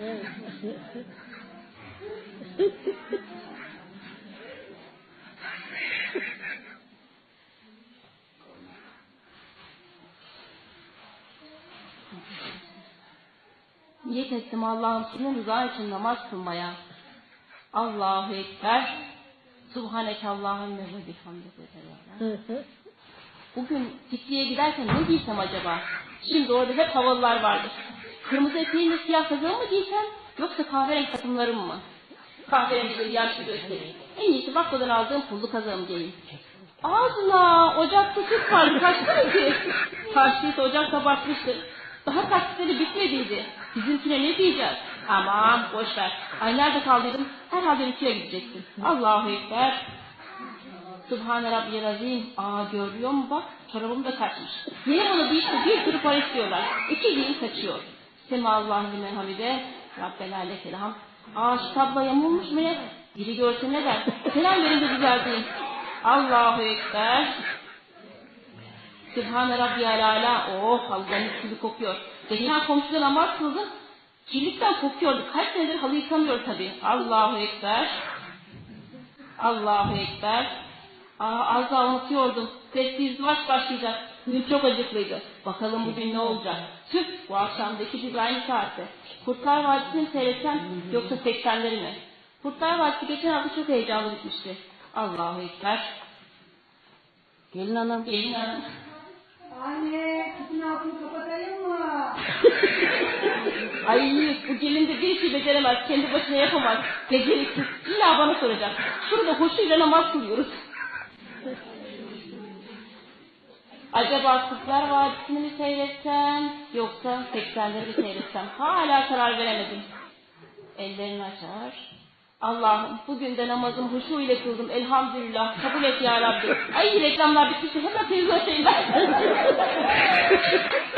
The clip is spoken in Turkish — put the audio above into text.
Niyet ettim Allah'ın senin rıza için namaz kılmaya. Allahu Ekber. Subhaneke Allahümme ve bihamdike. Bugün pikniğe giderken ne giysem acaba? Şimdi orada hep havalılar vardır. Kırmızı eteğimle siyah kazağımı mı giysem yoksa kahverengi takımlarım mı? Kahverengileri yaşlı göstereyim. En iyisi bakmadan aldığım pullu kazağımı giyeyim. Ağzına ocakta süt vardı kaçtı ki? Karşıysa ocakta basmıştır. Daha taksitleri bitmediydi. Bizimkine ne diyeceğiz? Aman boş ver. Ay nerede kaldıydım? Herhalde ütüye gideceksin. Allahu Ekber. Subhane Rabbiyel Azim. Aa görüyor mu bak çorabım da kaçmış. Niye onu bir bir sürü para istiyorlar. İki giyin kaçıyor. Sema Allah'ın limen hamide. Rabbena leke ham. Aa şu tabla yamulmuş mu ya? Biri görse ne der? Selam verin de düzelteyim. Allahu Ekber. Sübhane Rabbiyel Ala. Oh mis gibi kokuyor. Geçen komşudan namaz kıldım. Kirlikten kokuyordu. Kaç senedir halı yıkamıyor tabii. Allahu Ekber. Allahu Ekber. Aa, az daha unutuyordum. Sessiz maç başlayacak. Dün çok acıklıydı. Bakalım bugün ne olacak? Tüh bu akşamdaki biz aynı saatte. Kurtlar Vadisi'ni seyretsem yoksa 80'leri mi? Kurtlar Vadisi geçen hafta çok heyecanlı bitmişti. Allahu Ekber. Gelin hanım. Gelin hanım. Anne, kızın altını kapatayım mı? Ay bu gelin de bir şey beceremez. Kendi başına yapamaz. Beceriksiz. İlla bana soracak. Şurada hoşuyla namaz kılıyoruz. Acaba Kızlar Vadisi'ni mi seyretsem yoksa 80'leri mi seyretsem? Hala karar veremedim. Ellerini açar. Allah'ım bugün de namazım huşu ile kıldım. Elhamdülillah. Kabul et ya Rabbi. Ay reklamlar bitmişti. Hemen televizyon şeyler.